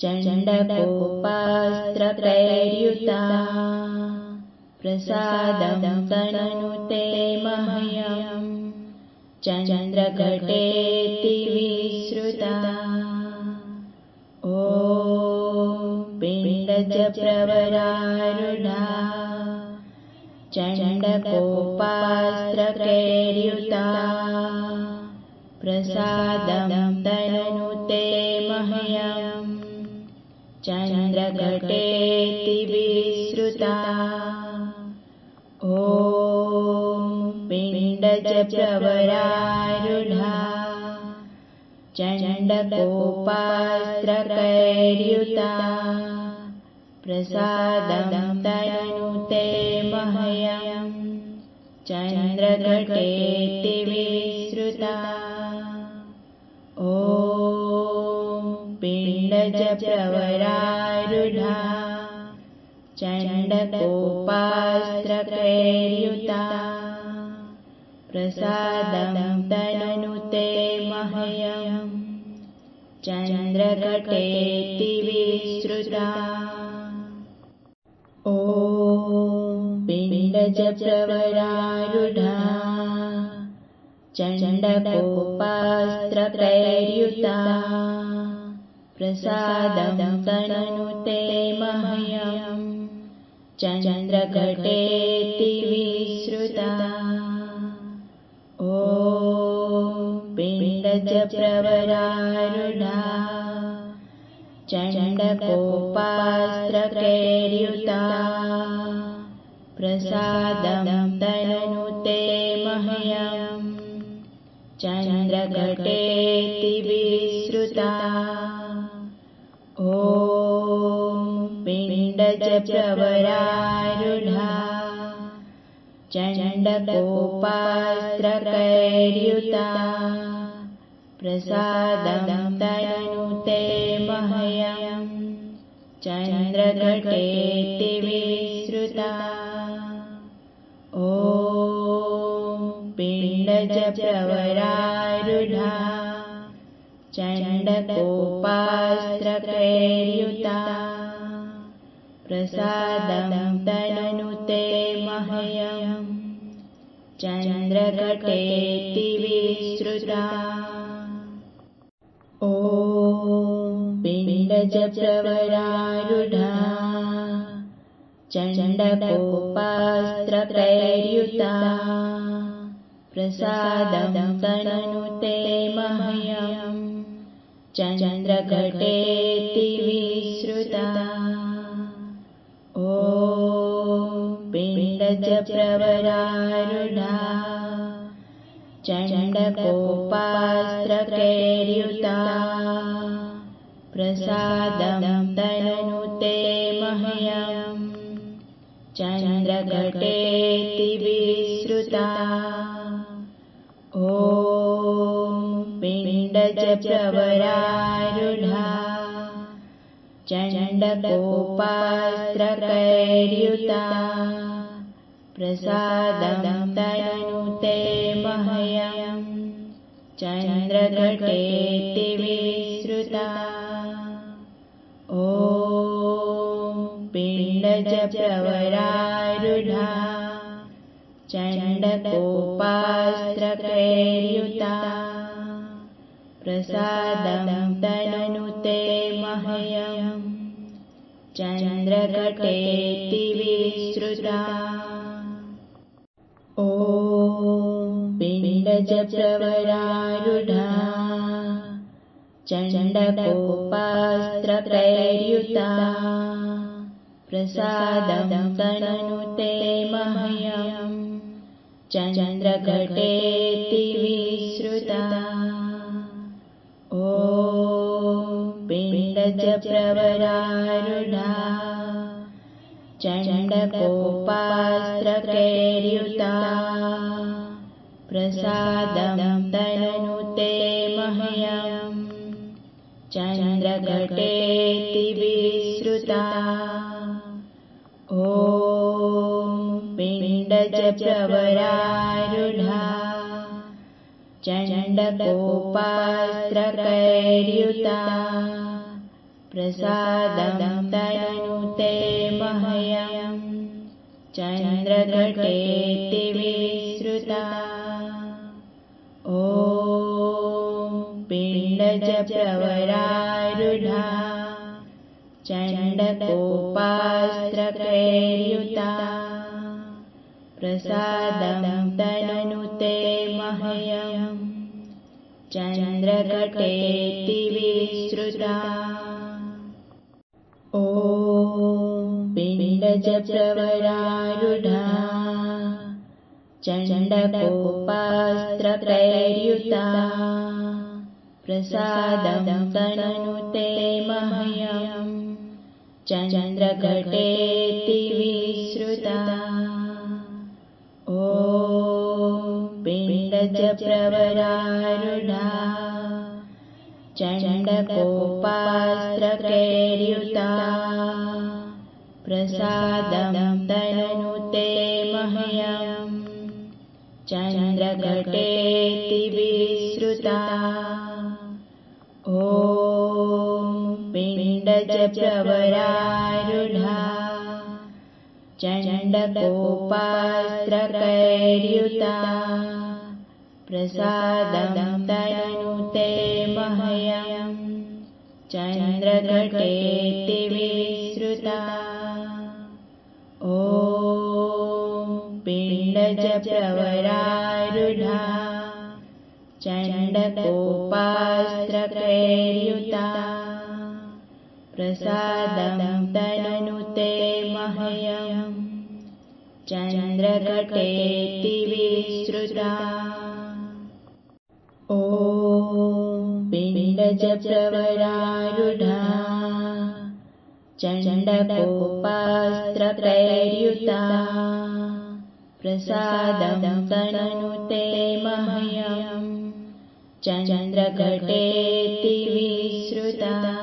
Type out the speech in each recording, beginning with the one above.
चण्डकोपास्त्रकैर्युता प्रसादं तनुते मह्यम् चन्द्रघटेति विश्रुता ॐ पिण्डजप्रवरारुढा चण्डकोपास्त्रकैर्युता प्रसादं तनुते मह्यम्। चन्द्रघटेति विश्रुता ॐ पिण्डजप्रवरारुढा। चण्डकोपास्त्रकैर्युता। प्रसादं तनुते मह्यम्। चन्द्रघटेति विश्रुता पिण्डजप्रवरारुढा चण्डकोपास्त्रकैर्युता। प्रसादं तनुते मह्यम् चन्द्रघटेति विश्रुता ॐ पिण्डजप्रवरारुढा चण्डकोपास्त्रकैर्युता प्रसादं तनुते मह्यम् चन्द्रघटेति विश्रुता। ॐ पिण्डजप्रवरारुढा चण्डकोपास्त्रकैर्युता प्रसादं तनुते मह्यम् चन्द्रघटेति विश्रुता पिण्डजप्रवरारुढा चण्डकोपास्त्रकैर्युता। प्रसादं तनुते मह्यम् चन्द्रघटेति विश्रुता। ॐ पिण्डजप्रवरारुढा। चण्डकोपास्त्रकैर्युता प्रसादं तनुते मह्यम् चन्द्रघटेति विश्रुता ॐ पिण्डजप्रवरारुढा। चण्डकोपास्त्रकैर्युता प्रसादं तनुते मह्यम् चन्द्रघटेति चण्डकोपास्त्रकैर्युता प्रसादं तनुते मह्यम् चन्द्रघटेति विश्रुता ॐ पिण्डजप्रवरारुढा। चण्डकोपास्त्रकैर्युता। प्रसादं तनुते मह्यम् चन्द्रघटेति विश्रुता ॐ पिण्डजप्रवरारुढा चण्डकोपास्त्रकैर्युता। प्रसादं तनुते मह्यम् चन्द्रघटेति विश्रुता चण्डकोपास्त्रकैर्युता प्रसादं तनुते मह्यम् चन्द्रघटेति विश्रुता ॐ पिण्डजप्रवरारुढा चण्डकोपास्त्रकैर्युता प्रसादं तनुते मह्यम् चन्द्रघटेति विश्रुता ॐ पिण्डजप्रवरारुढा। चण्डकोपास्त्रकैर्युता। प्रसादं तनुते मह्यम् चन्द्रघटेति पिण्डजप्रवरारूढा चण्डकोपास्त्रकैर्युता। प्रसादं तनुते मह्यम् चन्द्रघटेति विश्रुता ॐ पिण्डजप्रवरारूढा। चण्डकोपास्त्रकैर्युता प्रसादं तनुते मह्यम् चन्द्रघटेति विश्रुता ॐ पिण्डजप्रवरारूढा चण्डकोपास्त्रकैर्युता। प्रसादं तनुते मह्यम् चन्द्रघटेति विश्रुता ॐ पिण्डजप्रवरारूढा चण्डकोपास्त्रकैर्युता प्रसादं तनुते मह्यम् चन्द्रघटेति विश्रुता ॐ पिण्डजप्रवरारूढा चण्डकोपास्त्रकैर्युता प्रसादं तनुते मह्यम् चन्द्रघटेति विश्रुता ॐ पिण्डजप्रवरारूढा। चण्डकोपास्त्रकैर्युता प्रसादं तनुते मह्यम् चन्द्रघटेति विश्रुता।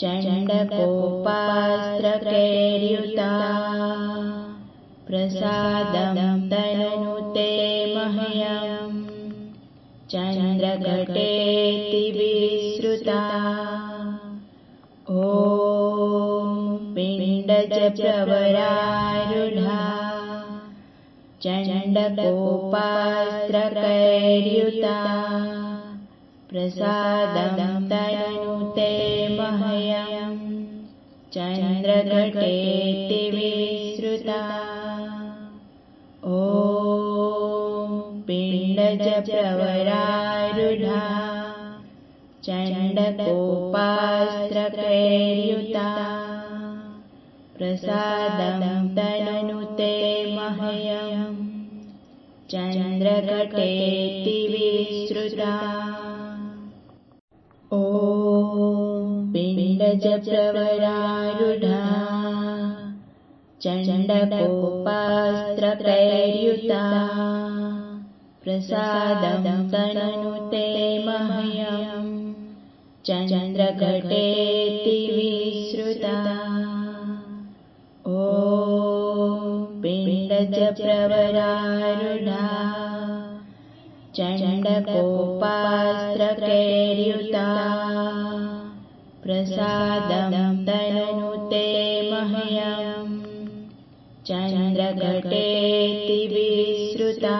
चण्डकोपास्त्रकैर्युता प्रसादं तनुते मह्यम्। चन्द्रघटेति पिण्डजप्रवरारूढा चण्डकोपास्त्रकैर्युता। प्रसादं तनुते मह्यम् चन्द्रघटेति विश्रुता ॐ पिण्डजप्रवरारूढा चण्डकोपास्त्रकैर्युता प्रसादं तनुते मह्यम् चन्द्रघटेति विश्रुता ॐ पिण्डजप्रवरारूढा। चण्डकोपास्त्रकैर्युता प्रसादं तनुते मह्यम् चन्द्रघटेति विश्रुता पिण्डजप्रवरारूढा चण्डकोपास्त्रकैर्युता। प्रसादं तनुते मह्यम् चन्द्रघटेति विश्रुता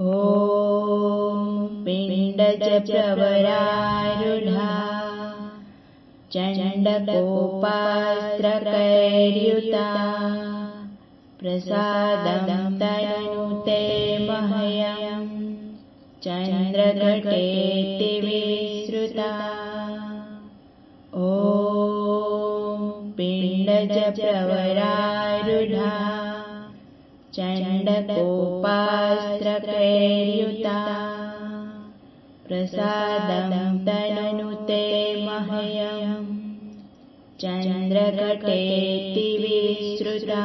ॐ पिण्डजप्रवरारूढा चण्डकोपास्त्रकैर्युता प्रसादं तनुते मह्यम् चन्द्रघटेति विश्रुता। ॐ पिण्डजप्रवरारूढा चण्डकोपास्त्रकैर्युता प्रसादं तनुते मह्यम् चन्द्रघटेति विश्रुता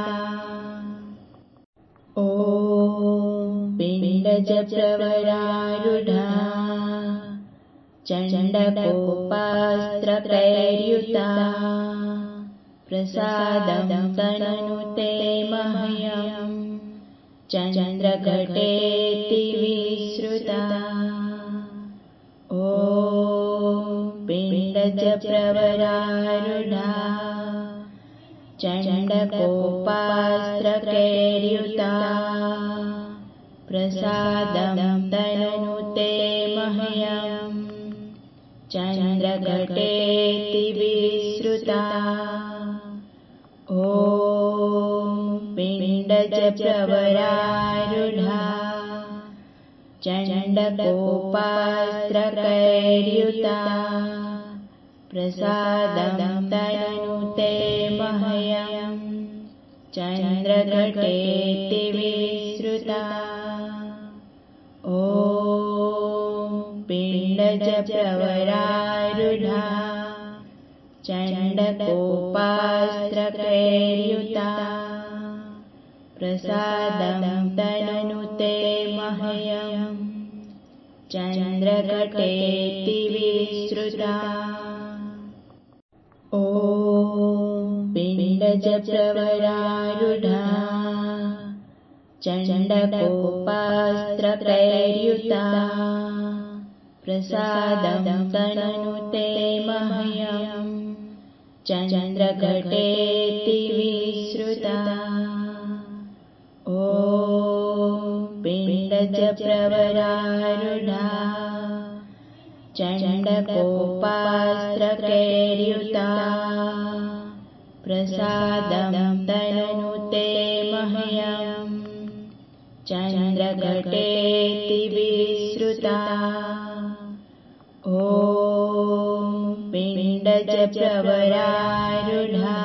चण्डकोपास्त्रकैर्युता प्रसादं तनुते मह्यम् चन्द्रघटेति विश्रुता ॐ पिण्डजप्रवरारुढा चण्डकोपास्त्रकैर्युता प्रसादं तनुते मह्यम् चन्द्रघटेति विश्रुता ॐ पिण्डजप्रवरारुढा। चण्डकोपास्त्रकैर्युता। प्रसादं तनुते मह्यम् चन्द्रघटेति विश्रुता पिण्डजप्रवरारुढा चण्डकोपास्त्रकैर्युता। प्रसादं तनुते मह्यम् चन्द्रघटेति विश्रुता ॐ पिण्डजप्रवरारुढा चण्डकोपास्त्रकैर्युता प्रसादं तनुते मह्यम् चन्द्रघटेति विश्रुता। ॐ पिण्डजप्रवरारुढा चण्डकोपास्त्रकैर्युता। प्रसादं तनुते मह्यम् चन्द्रघटेति विश्रुता ॐ पिण्डजप्रवरारुढा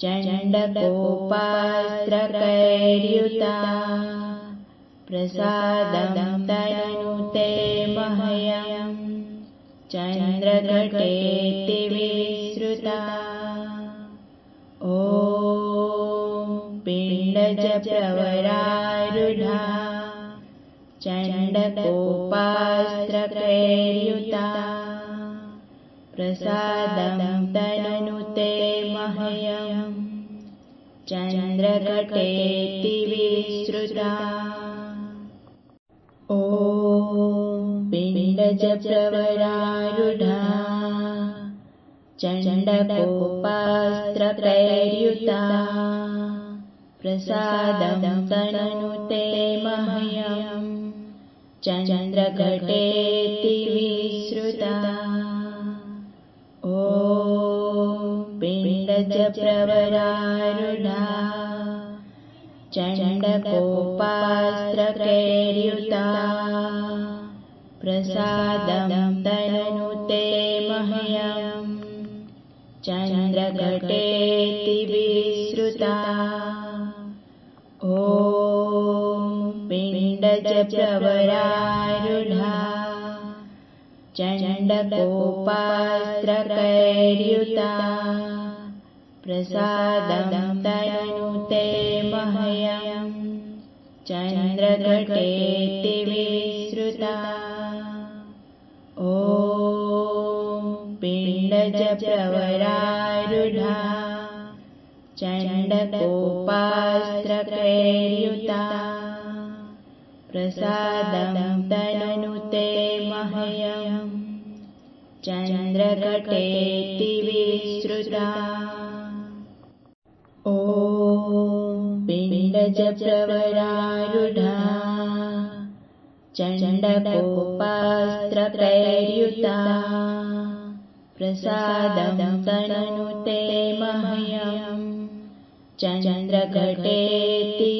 चण्डकोपास्त्रकैर्युता प्रसादं तनुते मह्यम् चन्द्रघटेति विश्रुता ॐ पिण्डजप्रवरारुढा चण्डकोपास्त्रकैर्युता प्रसादं तनुते मह्यम् चन्द्रघटेति विश्रुता ॐ पिण्डजप्रवरारुढा चण्डकोपास्त्रकैर्युता। प्रसादं तनुते मह्यम् चन्द्रघटेति विश्रुता ॐ चण्डकोपास्त्रकैर्युता। प्रसादं तनुते मह्यम् चन्द्रघटेति पिण्डजप्रवरारुढा चण्डकोपास्त्रकैर्युता। प्रसादं तनुते मह्यम् चन्द्रघटेति विश्रुता ॐ पिण्डजप्रवरारुढा चण्डकोपास्त्रकैर्युता प्रसादं तनुते मह्यम् चन्द्रघटेति विश्रुता ॐ पिण्डजप्रवरारुढा। चण्डकोपास्त्रकैर्युता प्रसादं तनुते मह्यम् चन्द्रघटेति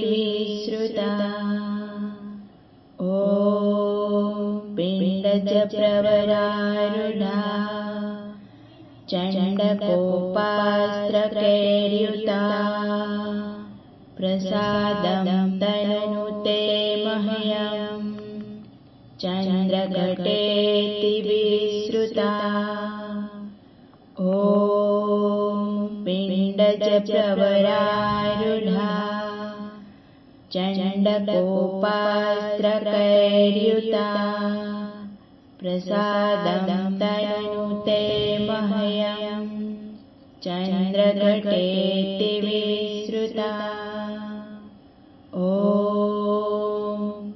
चण्डकोपास्त्रकैर्युता। प्रसादं तनुते मह्यम्। चन्द्रघटेति विश्रुता ॐ पिण्डजप्रवरारुढा चण्डकोपास्त्रकैर्युता प्रसादं तनुते मह्यम् चन्द्रघटेति विश्रुता ॐ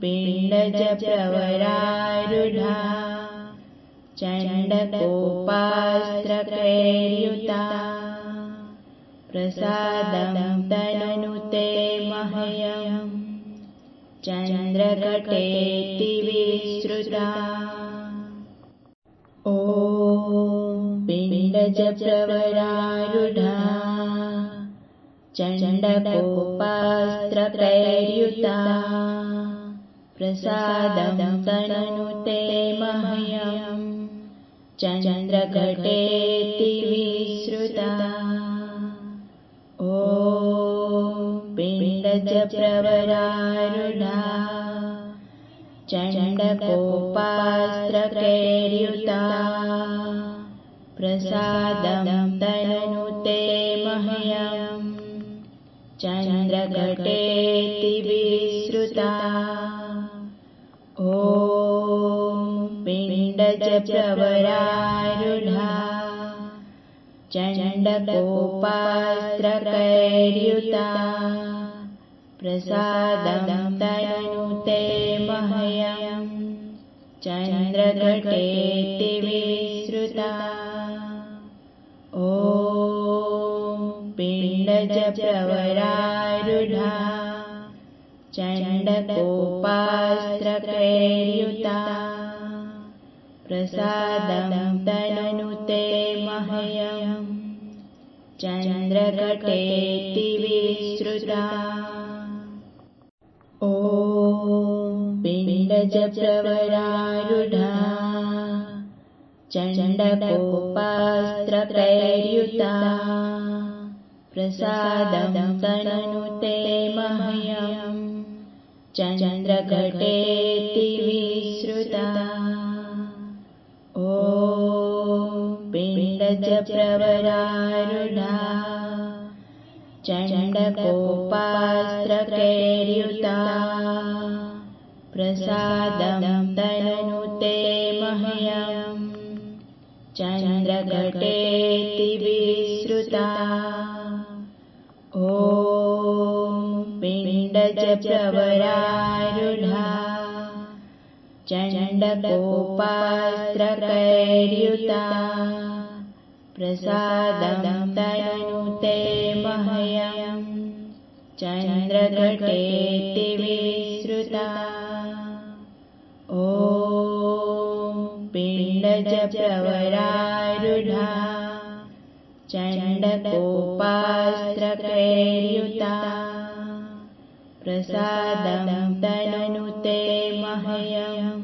पिण्डजप्रवरारूढा। चण्डकोपास्त्रकैर्युता। प्रसादं तनुते मह्यम् चन्द्रघटेति विश्रुता पिण्डजप्रवरारूढा चण्डकोपास्त्रकैर्युता प्रसादं तनुते मह्यम् चन्द्रघटेति विश्रुता ॐ पिण्डजप्रवरारूढा। चण्डकोपास्त्रकैर्युता प्रसादं तनुते मह्यम् चन्द्रघटेति विश्रुता ॐ पिण्डजप्रवरारूढा। चण्डकोपास्त्रकैर्युता। प्रसादं तनुते मह्यम् चन्द्रघटेति पिण्डजप्रवरारूढा चण्डकोपास्त्रकैर्युता। प्रसादं तनुते मह्यम् चन्द्रघटेति विश्रुता ॐ पिण्डजप्रवरारूढा। चण्डकोपास्त्रकैर्युता प्रसादं तनुते मह्यम् चन्द्रघटेति विश्रुता ॐ पिण्डजप्रवरारूढा चण्डकोपास्त्रकैर्युता। प्रसादं तनुते मह्यम् चन्द्रघटेति विश्रुता पिण्डजप्रवरारूढा चण्डकोपास्त्रकैर्युता। प्रसादं तनुते मह्यम् विश्रुता ॐ पिण्डजप्रवरारूढा। चण्डकोपास्त्रकैर्युता प्रसादं तनुते मह्यम्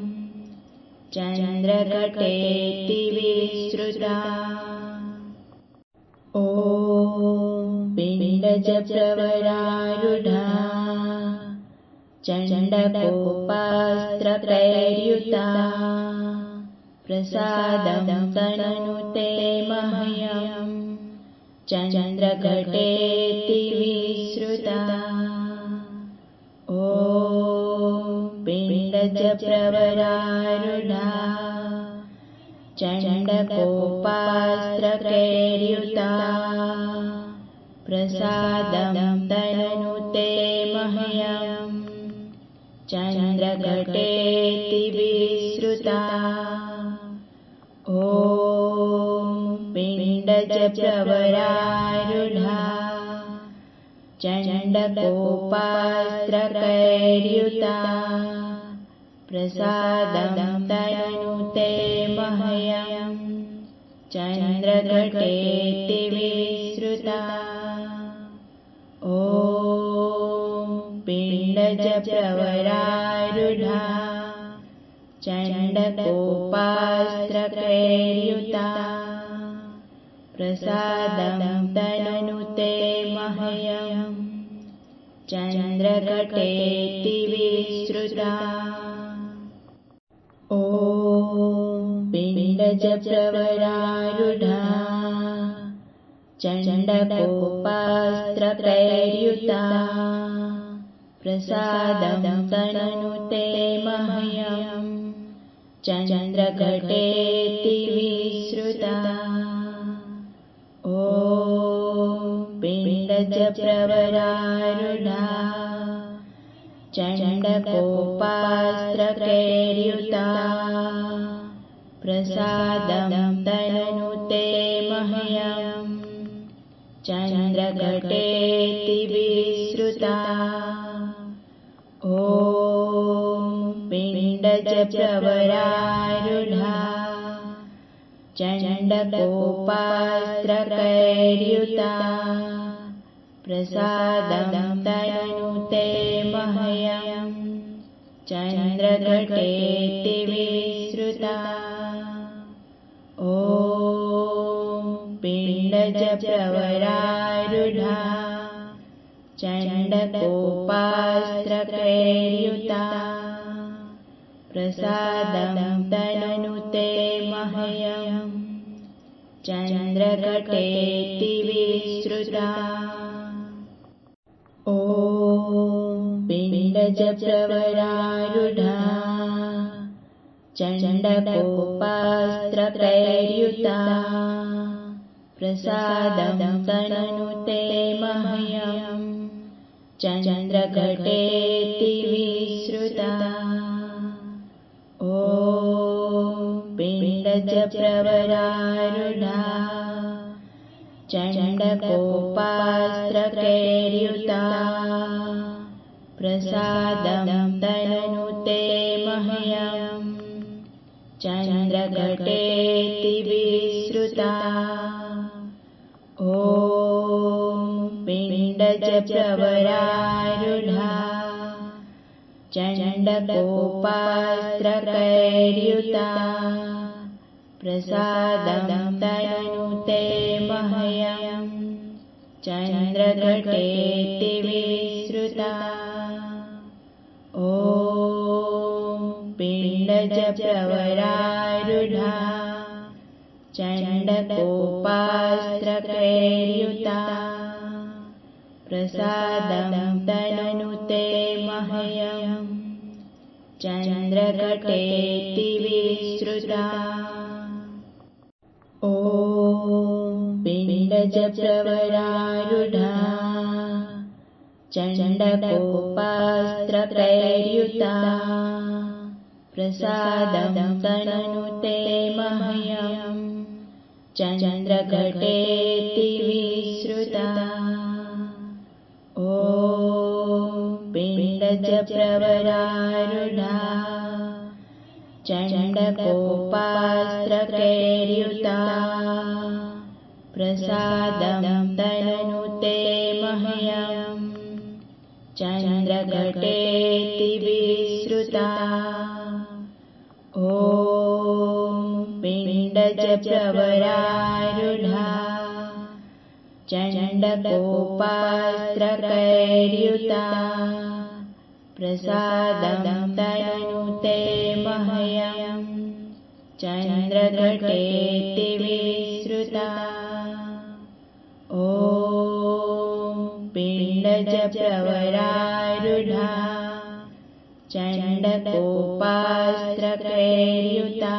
चन्द्रघटेति विश्रुता ॐ पिण्डजप्रवरारूढा। चण्डकोपास्त्रकैर्युता प्रसादं तनुते मह्यम् चन्द्रघटेति पिण्डजप्रवरारूढा चण्डकोपास्त्रकैर्युता। प्रसादं तनुते मह्यम् चन्द्रघटेति विश्रुता ॐ पिण्डजप्रवरारूढा चण्डकोपास्त्रकैर्युता प्रसादं तनुते मह्यम् चन्द्रघटेति विश्रुता। ॐ पिण्डजप्रवरारूढा। चण्डकोपास्त्रकैर्युता। प्रसादं तनुते मह्यम् चन्द्रघटेति विश्रुता चण्डकोपास्त्रकैर्युता प्रसादं तनुते मह्यम् चन्द्रघटेति विश्रुता ॐ प्रवरारुढा चण्डकोपास्त्रकैर्युता प्रसादं तनुते मह्यम् चन्द्रघटेति विश्रुता। ॐ पिण्डज प्रवरारुढा चण्डकोपास्त्रकैर्युता। प्रसादं तनुते मह्यम् चन्द्रघटेति विश्रुता। ॐ पिण्डज प्रवरारुढा चण्डकोपास्त्रकैर्युता प्रसादं तनुते मह्यम् चन्द्रघटेति विश्रुता ॐ पिण्डज प्रवरारुढा चण्डकोपास्त्रकैर्युता प्रसादं तनुते मह्यम् चन्द्रघटेति विश्रुता ॐ चण्डकोपास्त्रकैर्युता। प्रसादं तनुते मह्यम्। चन्द्रघटेति प्रवरारुढा चण्डकोपास्त्रकैर्युता। प्रसादं तनुते मह्यम् चन्द्रघटेति विश्रुता ॐ पिण्डज प्रवरारुढा चण्डकोपास्त्रकैर्युता प्रसादं तनुते मह्यम् चन्द्रघटेति विश्रुता ॐ पिण्डज प्रवरारुढा चण्डकोपास्त्रकैर्युता प्रसादं तनुते मह्यम् चन्द्रघटेति प्रवरारुढा चण्डकोपास्त्रकैर्युता प्रसादं तनुते मह्यम् चन्द्रघटेति विश्रुता ॐ पिण्डज प्रवरारुढा चण्डकोपास्त्रकैर्युता प्रसादं तनुते मह्यम् चन्द्रघटेति विश्रुता। ॐ पिण्डज प्रवरारुढा चण्डकोपास्त्रकैर्युता।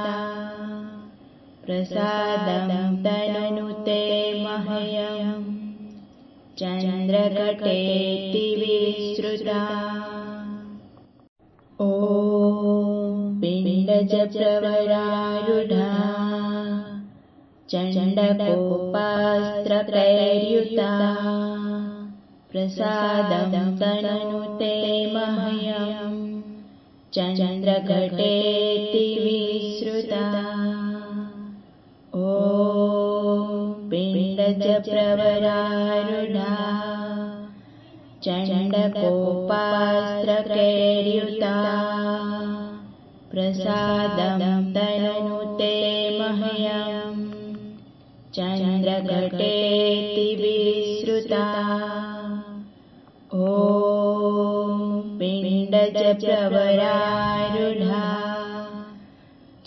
प्रसादं तनुते मह्यम् चन्द्रघटेति विश्रुता चण्डकोपास्त्रकैर्युता प्रसादं तनुते मह्यम् चन्द्रघटेति विश्रुता ॐ पिण्डज प्रवरारुढा चण्डकोपास्त्रकैर्युता प्रसादं तनुते मह्यम् चन्द्रघटेति विश्रुता। ॐ पिण्डज प्रवरारुढा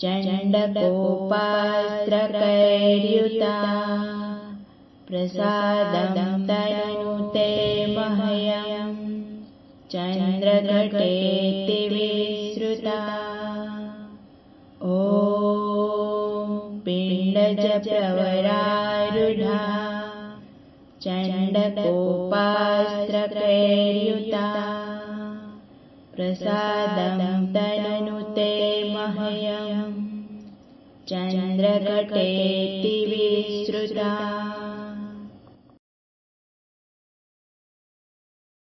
चण्डकोपास्त्रकैर्युता। प्रसादं तनुते मह्यम् चन्द्रघटेति विश्रुता। ॐ पिण्डज प्रवरारुढा चण्डकोपास्त्रकैर्युता प्रसादं तनुते मह्यम् चन्द्रकटेति विश्रुता